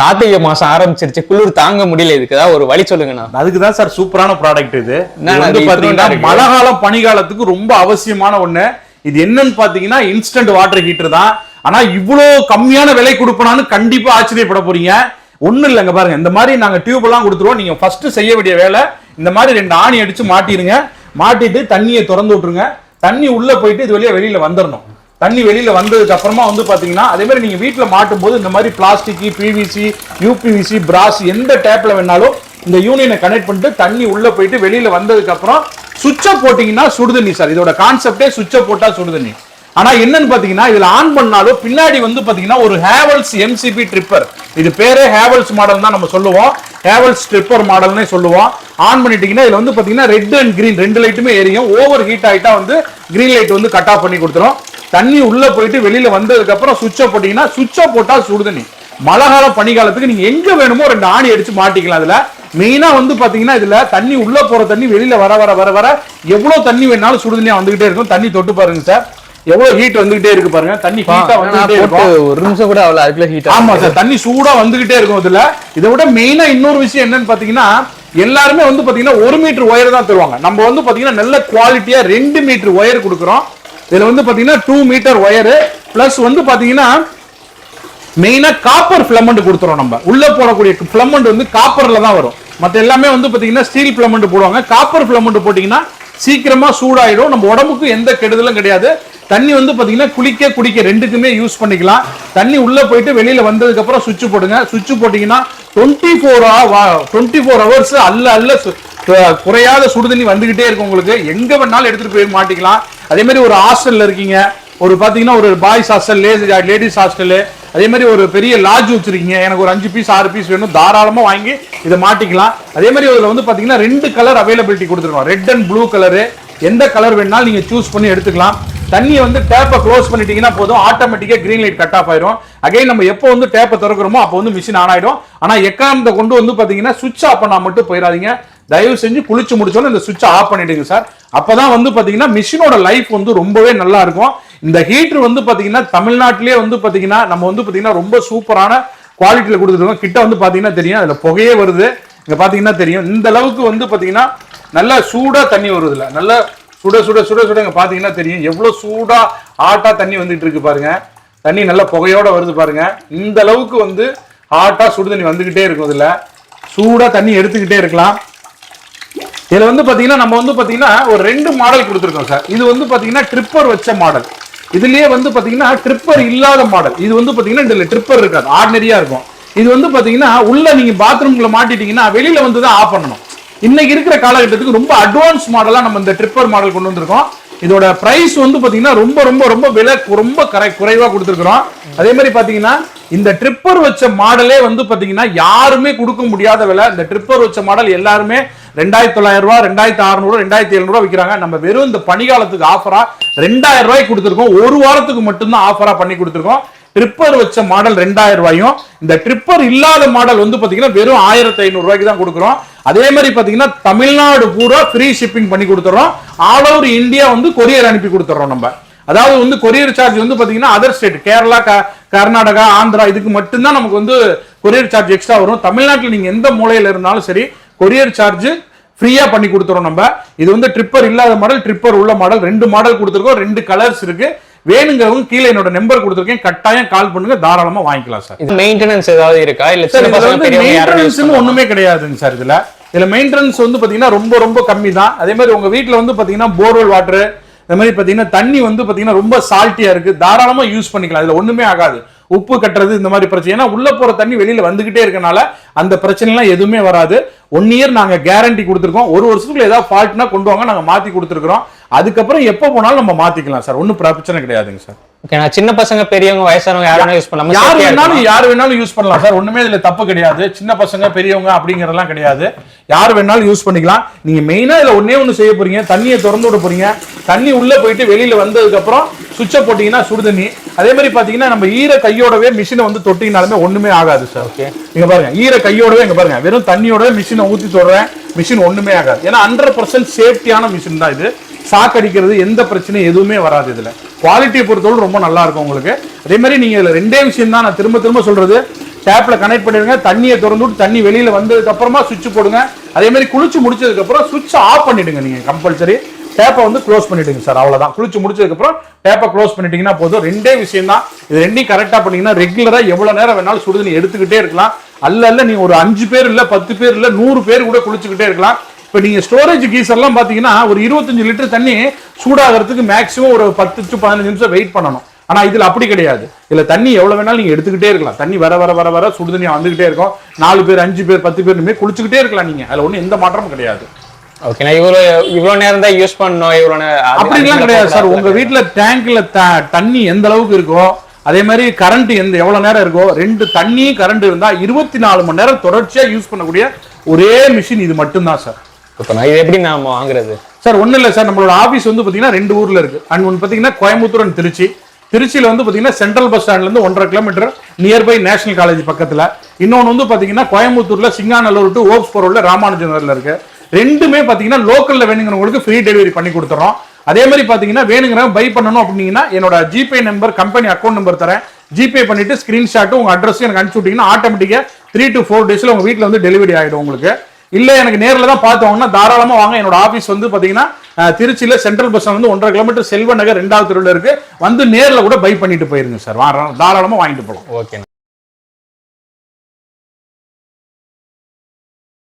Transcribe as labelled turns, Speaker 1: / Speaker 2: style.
Speaker 1: கார்த்திகை மாசம் ஆரம்பிச்சிருச்சு குளிர் தாங்க முடியல இதுக்கு ஏதாவது ஒரு வழி சொல்லுங்கண்ணா
Speaker 2: அதுக்கு தான் சார் சூப்பரான ப்ராடக்ட் இது. வந்து பாத்தீங்கன்னா? மழை காலம் பனிகாலத்துக்கு ரொம்ப அவசியமான ஒண்ணு. இது என்னன்னு பாத்தீங்கன்னா இன்ஸ்டன்ட் வாட்டர் ஹீட்டர் தான். ஆனா இவ்வளோ கம்மியான விலை கொடுப்பனான்னு கண்டிப்பா ஆச்சரியப்பட போறீங்க. ஒண்ணும் இல்லைங்க பாருங்க. இந்த மாதிரி நாங்க டியூப் எல்லாம் கொடுத்துருவோம். நீங்க ஃபர்ஸ்ட் செய்ய வேண்டிய வேலை இந்த மாதிரி ரெண்டு ஆணி அடிச்சு மாட்டிடுங்க மாட்டிட்டு தண்ணியை திறந்து விட்டுருங்க. தண்ணி உள்ள போயிட்டு இது வழியா வெளியில வந்துடணும் தண்ணி வெளியில வந்ததுக்கு அப்புறமா வந்து பாத்தீங்கன்னா அதே மாதிரி நீங்க வீட்ல மாட்டும் போது இந்த மாதிரி பிளாஸ்டிக் பிவிசி யூபிவிசி பிராஸ் எந்த டேப்ல வேணாலும் இந்த யூனியனை கனெக்ட் பண்ணிட்டு தண்ணி உள்ள போயிட்டு வெளியில வந்ததுக்கு அப்புறம் சுவிட்சை போட்டீங்கன்னா சுடுதண்ணி சார் இதோட கான்செப்டே சுவிட்சை போட்டா சுடுதண்ணி. ஆனா என்னன்னு பாத்தீங்கன்னா இதுல ஆன் பண்ணாலும் பின்னாடி வந்து பாத்தீங்கன்னா ஒரு ஹேவல்ஸ் எம்சிபி ட்ரிப்பர் இது பேரே ஹேவல்ஸ் மாடல் தான் நம்ம சொல்லுவோம். ஹேவல்ஸ் ட்ரிப்பர் மாடல்னே சொல்லுவோம். ஆன் பண்ணிட்டீங்கன்னா இதுல வந்து பாத்தீங்கன்னா ரெட் அண்ட் கிரீன் ரெண்டு லைட்டுமே எரியும். ஓவர் ஹீட் ஆயிட்டா வந்து கிரீன் லைட் வந்து கட் ஆஃப் பண்ணி கொடுத்துரும். தண்ணி உள்ள போயிட்டு வெளியில வந்ததுக்கு அப்புறம் சுவிட்சை போட்டீங்கன்னா சுவிட்சை போட்டா சுடுதண்ணி மழை காலம் பனிகாலத்துக்கு நீங்க எங்க வேணுமோ ரெண்டு ஆணி அடிச்சு மாட்டிக்கலாம் அதுல. மெயினா வந்து பாத்தீங்கன்னா இதுல தண்ணி உள்ள போற தண்ணி வெளியில வர வர வர வர எவ்வளவு தண்ணி வேணாலும் சுடுதண்ணியா வந்துகிட்டே இருக்கும். தண்ணி தொட்டு பாருங்க சார் எவ்வளவு ஹீட் வந்துகிட்டே இருக்கு பாருங்க. தண்ணி ஹீட்டா வந்துகிட்டே இருக்கும்.
Speaker 1: ஒரு நிமிஷம் கூட அவ்வளவு அதுக்குள்ள ஹீட்
Speaker 2: ஆமா சார் தண்ணி சூடா வந்துகிட்டே இருக்கும் இதுல. இதை விட மெயினா இன்னொரு விஷயம் என்னன்னு பாத்தீங்கன்னா எல்லாருமே வந்து பாத்தீங்கன்னா ஒரு மீட்டர் ஒயர் தான் தருவாங்க. நம்ம வந்து பாத்தீங்கன்னா நல்ல குவாலிட்டியா ரெண்டு மீட்டர் ஒயர் கொடுக்குறோம். இதுல வந்து பாத்தீங்கன்னா டூ மீட்டர் ஒயரு பிளஸ் வந்து பாத்தீங்கன்னா மெயினா காப்பர் ஃபிலமெண்ட் கொடுத்துறோம் நம்ம. உள்ள போடக்கூடிய ஃபிலமெண்ட் வந்து காப்பர்ல தான் வரும். மத்த எல்லாமே வந்து பாத்தீங்கன்னா ஸ்டீல் ஃபிலமெண்ட் போடுவாங்க. காப்பர் ஃபிலமெண்ட் போட்டீங்கன்னா சீக்கிரமா சூடாயிடும். நம்ம உடம்புக்கு எந்த கெடுதலும் கிடையாது. தண்ணி வந்து பாத்தீங்கன்னா குளிக்க குடிக்க ரெண்டுக்குமே யூஸ் பண்ணிக்கலாம். தண்ணி உள்ள போயிட்டு வெளியில வந்ததுக்கு அப்புறம் சுவிட்ச் போடுங்க. சுவிட்ச் போட்டீங்கன்னா twenty four twenty four hours அல்ல அல்ல சு- குறையாத சுடுதண்ணி வந்துகிட்டே இருக்கும் உங்களுக்கு. எங்க வேணாலும் எடுத்துட்டு போய் மாட்டிக்கலாம். அதே மாதிரி ஒரு ஹாஸ்டல்ல இருக்கீங்க ஒரு பாத்தீங்கன்னா ஒரு பாய்ஸ் ஹாஸ்டல் லேடிஸ் ஹாஸ்டல் அதே மாதிரி ஒரு பெரிய லாட்ஜ் வச்சிருக்கீங்க. எனக்கு ஒரு அஞ்சு பீஸ் ஆறு பீஸ் வேணும் தாராளமா வாங்கி இதை மாட்டிக்கலாம். அதே மாதிரி இதுல வந்து பாத்தீங்கன்னா ரெண்டு கலர் அவைலபிலிட்டி கொடுத்துருக்கோம் ரெட் அண்ட் ப்ளூ கலரு எந்த கலர் வேணாலும் நீங்க சூஸ் பண்ணி எடுத்துக்கலாம். தண்ணியை வந்து டேப்பை க்ளோஸ் பண்ணிட்டீங்கன்னா போதும். ஆட்டோமேட்டிக்காக க்ரீன் லைட் கட் ஆஃப் ஆயிரும். அகைன் நம்ம எப்போ வந்து டேப்பை திறக்கிறோமோ அப்போ வந்து மிஷின் ஆன் ஆயிடும். ஆனால் எக்காரணத்தை கொண்டு வந்து பார்த்தீங்கன்னா சுவிட்ச் ஆஃப் பண்ணால் மட்டும் போயிடாதீங்க. தயவு செஞ்சு குளிச்சு முடிச்சோன்னு இந்த சுவிட்சை ஆஃப் பண்ணிடுங்க சார் அப்பதான் வந்து பாத்தீங்கன்னா மிஷினோட லைஃப் வந்து ரொம்பவே நல்லா இருக்கும். இந்த ஹீட்டர் வந்து பாத்தீங்கன்னா தமிழ்நாட்டிலேயே வந்து பாத்தீங்கன்னா நம்ம வந்து பாத்தீங்கன்னா ரொம்ப சூப்பரான குவாலிட்டியில கொடுத்துருக்கோம் கிட்ட வந்து பாத்தீங்கன்னா தெரியும் அதுல புகையே வருது. இங்க பாத்தீங்கன்னா தெரியும். இந்த அளவுக்கு வந்து பாத்தீங்கன்னா நல்லா சூடா தண்ணி வருது இல்லை. நல்லா சுட சுட சுட சுட இங்க பாத்தீங்கன்னா தெரியும். எவ்வளவு சூடா ஹாட்டா தண்ணி வந்துட்டு இருக்கு பாருங்க. தண்ணி நல்லா புகையோட வருது பாருங்க. இந்த அளவுக்கு வந்து ஹாட்டா சுடு தண்ணி வந்துகிட்டே இருக்கும் இதுல சூடா தண்ணி எடுத்துக்கிட்டே இருக்கலாம். இதில் வந்து பார்த்தீங்கன்னா நம்ம வந்து பார்த்தீங்கன்னா ஒரு ரெண்டு மாடல் கொடுத்துருக்கோம் சார் இது வந்து பார்த்தீங்கன்னா ட்ரிப்பர் வச்ச மாடல் இதுலேயே வந்து பார்த்தீங்கன்னா ட்ரிப்பர் இல்லாத மாடல் இது வந்து பார்த்தீங்கன்னா இதில் ட்ரிப்பர் இருக்காது. ஆர்டினரியாக இருக்கும். இது வந்து பார்த்தீங்கன்னா உள்ளே நீங்கள் பாத்ரூம்குள்ளே மாட்டிட்டீங்கன்னா வெளியில் வந்து தான் ஆஃப் பண்ணணும். இன்னைக்கு இருக்கிற காலகட்டத்துக்கு ரொம்ப அட்வான்ஸ் மாடலாக நம்ம இந்த ட்ரிப்பர் மாடல் கொண்டு வந்திருக்கோம். இதோட ப்ரைஸ் வந்து பார்த்தீங்கன்னா ரொம்ப ரொம்ப ரொம்ப விலை ரொம்ப கரை குறைவாக கொடுத்துருக்குறோம். அதே மாதிரி பார்த்தீங்கன்னா இந்த ட்ரிப்பர் வச்ச மாடலே வந்து பார்த்தீங்கன்னா யாருமே கொடுக்க முடியாத விலை. இந்த ட்ரிப்பர் வச்ச மாடல் எல்லாருமே ரெண்டாயிரத்தி தொள்ளாயிரம் ரூபா ரெண்டாயிரத்தி அறுநூறு ரெண்டாயிரத்தி எழுநூறு விற்கிறாங்க நம்ம வெறும் இந்த பனிகாலத்துக்கு ஆஃபரா ரெண்டாயிரம் ரூபாய்க்கு கொடுத்துருக்கோம். ஒரு வாரத்துக்கு மட்டும்தான் ஆஃபரா பண்ணி கொடுத்துருக்கோம். ட்ரிப்பர் வச்ச மாடல் ரெண்டாயிரம் ரூபாயும் இந்த ட்ரிப்பர் இல்லாத மாடல் வந்து பாத்தீங்கன்னா வெறும் ஆயிரத்தி ஐநூறு ரூபாய்க்கு தான் கொடுக்குறோம். அதே மாதிரி பாத்தீங்கன்னா தமிழ்நாடு பூரா ஃப்ரீ ஷிப்பிங் பண்ணி கொடுத்துறோம். ஆல் ஓவர் இந்தியா வந்து கொரியர் அனுப்பி கொடுத்துறோம் நம்ம. அதாவது வந்து கொரியர் சார்ஜ் வந்து பாத்தீங்கன்னா அதர் ஸ்டேட் கேரளா க- கர்நாடகா ஆந்திரா இதுக்கு மட்டும்தான் நமக்கு வந்து கொரியர் சார்ஜ் எக்ஸ்ட்ரா வரும். தமிழ்நாட்டில் நீங்க எந்த மூலையில இருந்தாலும் சரி கொரியர் சார்ஜ் ஃப்ரீயா பண்ணி கொடுத்துறோம் நம்ம. இது வந்து ட்ரிப்பர் இல்லாத மாடல் ட்ரிப்பர் உள்ள மாடல் ரெண்டு மாடல் கொடுத்துருக்கோம் ரெண்டு கலர்ஸ் இருக்கு. வேணுங்கிறவங்க கீழே என்னோட நம்பர் கொடுத்துருக்கேன். கட்டாயம் கால் பண்ணுங்க தாராளமா வாங்கிக்கலாம் சார்.
Speaker 1: இது மெயின்டெனன்ஸ் ஏதாவது இருக்கா? இல்ல
Speaker 2: சார் மெயின்டெனன்ஸ் ஒண்ணுமே கிடையாதுங்க சார் இதுல. இதுல மெயின்டெனன்ஸ் வந்து பாத்தீங்கன்னா ரொம்ப ரொம்ப கம்மி தான் அதே மாதிரி உங்க வீட்ல வந்து பாத்தீங்கன்னா போர்வெல் வாட்டர் இந்த மாதிரி பாத்தீங்கன்னா தண்ணி வந்து பாத்தீங்கன்னா ரொம்ப சால்ட்டியா இருக்கு. தாராளமா யூஸ் பண்ணிக்கலாம். இதுல ஒண்ணுமே ஆகாது. உப்பு கட்டுறது இந்த மாதிரி பிரச்சனை. ஏன்னா உள்ள போற தண்ணி வெளியில வந்துகிட்டே இருக்கனால அந்த பிரச்சனைலாம் எதுவுமே வராது. ஒன் இயர் நாங்க கேரண்டி கொடுத்துருக்கோம். ஒரு வருஷத்துக்குள்ள ஏதாவது ஃபால்ட்னா கொண்டு வாங்க நாங்க மாத்தி கொடுத்துருக்கோம் அதுக்கப்புறம் எப்போ போனாலும் நம்ம மாத்திக்கலாம் சார் ஒன்றும் பிரச்சனை கிடையாதுங்க சார்
Speaker 1: ஓகே நான் சின்ன பசங்க பெரியவங்க வயசானவங்க யாரும் யூஸ் பண்ணலாம்
Speaker 2: யார் வேணாலும்? யார் வேணாலும் யூஸ் பண்ணலாம் சார். ஒண்ணுமே இதுல தப்பு கிடையாது. சின்ன பசங்க பெரியவங்க அப்படிங்கறதெல்லாம் கிடையாது. யார் வேணாலும் யூஸ் பண்ணிக்கலாம். நீங்க மெயினா இதுல ஒண்ணே ஒண்ணு செய்ய போறீங்க. தண்ணியை திறந்து விட போறீங்க. தண்ணி உள்ள போயிட்டு வெளியில வந்ததுக்கு அப்புறம் சுவிட்சை போட்டீங்கன்னா சுடு தண்ணி. அதே மாதிரி பாத்தீங்கன்னா நம்ம ஈர கையோடவே மிஷினை வந்து தொட்டிங்கனாலுமே ஒண்ணுமே ஆகாது சார்.
Speaker 1: Okay.
Speaker 2: இங்க பாருங்க. ஈர கையோடவே இங்க பாருங்க. வெறும் தண்ணியோட மிஷினை ஊத்தி சொல்றேன் மிஷின் ஒண்ணுமே ஆகாது. ஏன்னா ஹண்ட்ரட் பர்சன்ட் சேஃப்டியான மிஷின் தான் இது. சாக் அடிக்கிறது எந்த பிரச்சனையும் எதுவுமே வராது இதுல. குவாலிட்டியை பொறுத்தவரை ரொம்ப நல்லா இருக்கும் உங்களுக்கு. அதே மாதிரி நீங்கள் இதில் ரெண்டே விஷயம் தான் நான் திரும்ப திரும்ப சொல்கிறது டேப்பில் கனெக்ட் பண்ணிடுங்க தண்ணியை திறந்து விட்டு தண்ணி வெளியில் வந்ததுக்கப்புறமா சுவிட்ச் போடுங்க. அதே மாதிரி குளிச்சு முடிச்சதுக்கப்புறம் சுவிட்ச் ஆஃப் பண்ணிடுங்க நீங்கள் கம்பல்சரி டேப்பை வந்து க்ளோஸ் பண்ணிவிடுங்க சார் அவ்வளோதான் குளிச்சு முடிச்சதுக்கப்புறம் டேப்பை க்ளோஸ் பண்ணிட்டீங்கன்னா போதும். ரெண்டே விஷயம் தான். இது ரெண்டையும் கரெக்டாக பண்ணிங்கன்னா ரெகுலராக எவ்வளோ நேரம் வேணாலும் சுடுதண்ணி எடுத்துக்கிட்டே இருக்கலாம். அல்ல அல்ல நீங்கள் ஒரு அஞ்சு பேர் இல்லை பத்து பேர் இல்லை நூறு பேர் கூட குளிச்சுக்கிட்டே இருக்கலாம். இப்போ நீங்க ஸ்டோரேஜ் கீசர்லாம் பாத்தீங்கன்னா ஒரு இருபத்தஞ்சு லிட்டர் தண்ணி சூடாகிறதுக்கு மேக்ஸிமம் ஒரு பத்து டு பதினஞ்சு நிமிஷம் வெயிட் பண்ணணும். ஆனா இதுல அப்படி கிடையாது. இதுல தண்ணி எவ்வளவு வேணாலும் நீங்க எடுத்துக்கிட்டே இருக்கலாம். தண்ணி வர வர வர வர சுடுதண்ணி வந்துகிட்டே இருக்கும். நாலு பேர் அஞ்சு பேர் பத்து பேர் இனிமே குளிச்சுக்கிட்டே இருக்கலாம் நீங்க. அதுல ஒண்ணும் எந்த மாற்றமும் கிடையாது.
Speaker 1: ஓகே நான் இவ்வளவு இவ்வளவு நேரம் தான் யூஸ் பண்ணணும் இவ்வளவு நேரம்
Speaker 2: அப்படிலாம் கிடையாது சார். உங்க
Speaker 1: கிடையாது.
Speaker 2: வீட்ல டேங்க்ல த- தண்ணி எந்த அளவுக்கு இருக்கோ அதே மாதிரி கரண்ட் எந்த எவ்வளவு நேரம் இருக்கோ ரெண்டு தண்ணி கரண்ட் இருந்தா இருபத்தி நாலு மணி நேரம் தொடர்ச்சியா யூஸ் பண்ணக்கூடிய ஒரே மிஷின் இது மட்டும்தான் சார்.
Speaker 1: இப்போ இது எப்படி நாம வாங்குறது?
Speaker 2: சார் ஒன்றும் இல்லை சார். நம்மளோட ஆஃபீஸ் வந்து பார்த்தீங்கன்னா ரெண்டு ஊரில் இருக்கு. அண்ட் ஒன்று பார்த்தீங்கன்னா கோயம்புத்தூர் அண்ட் திருச்சி. திருச்சியில் வந்து பார்த்தீங்கன்னா சென்ட்ரல் பஸ் ஸ்டாண்ட்லேருந்து ஒன்றரை கிலோமீட்டர் நியர்பை நேஷனல் காலேஜ் பக்கத்தில். இன்னொன்று வந்து பார்த்தீங்கன்னா கோயம்புத்தூரில் சிங்காநல்லூர் டு ஓப்ஸ் போரோட ராமானுஜ நகரில் இருக்கு. ரெண்டுமே பார்த்தீங்கன்னா லோக்கலில் வேணுங்கிறவங்களுக்கு ஃப்ரீ டெலிவரி பண்ணி கொடுத்துறோம். அதே மாதிரி பார்த்தீங்கன்னா வேணுங்கிறவங்க பை பண்ணணும் அப்படின்னீங்கன்னா என்னோட GPay number company account number தரேன். ஜிபே பண்ணிட்டு ஸ்க்ரீன்ஷாட்டும் உங்கள் அட்ரஸும் எனக்கு அனுப்பிச்சு விட்டீங்கன்னா ஆட்டோமேட்டிக்காக த்ரீ டு ஃபோர் டேஸில் உங்கள் வீட்டில் வந்து டெலிவரி ஆகிடும் உங்களுக்கு. இல்லை எனக்கு நேரில் தான் பார்த்து வாங்கினா வாங்க. என்னோட ஆஃபீஸ் வந்து பார்த்தீங்கன்னா திருச்சியில் சென்ட்ரல் பஸ் வந்து ஒன்றரை கிலோமீட்டர் செல்வ நகர் ரெண்டாவது தெருவில் இருக்கு. வந்து நேரில் கூட பை பண்ணிட்டு போயிருங்க சார் தாராளமாக வாங்கிட்டு போகலாம்
Speaker 1: ஓகே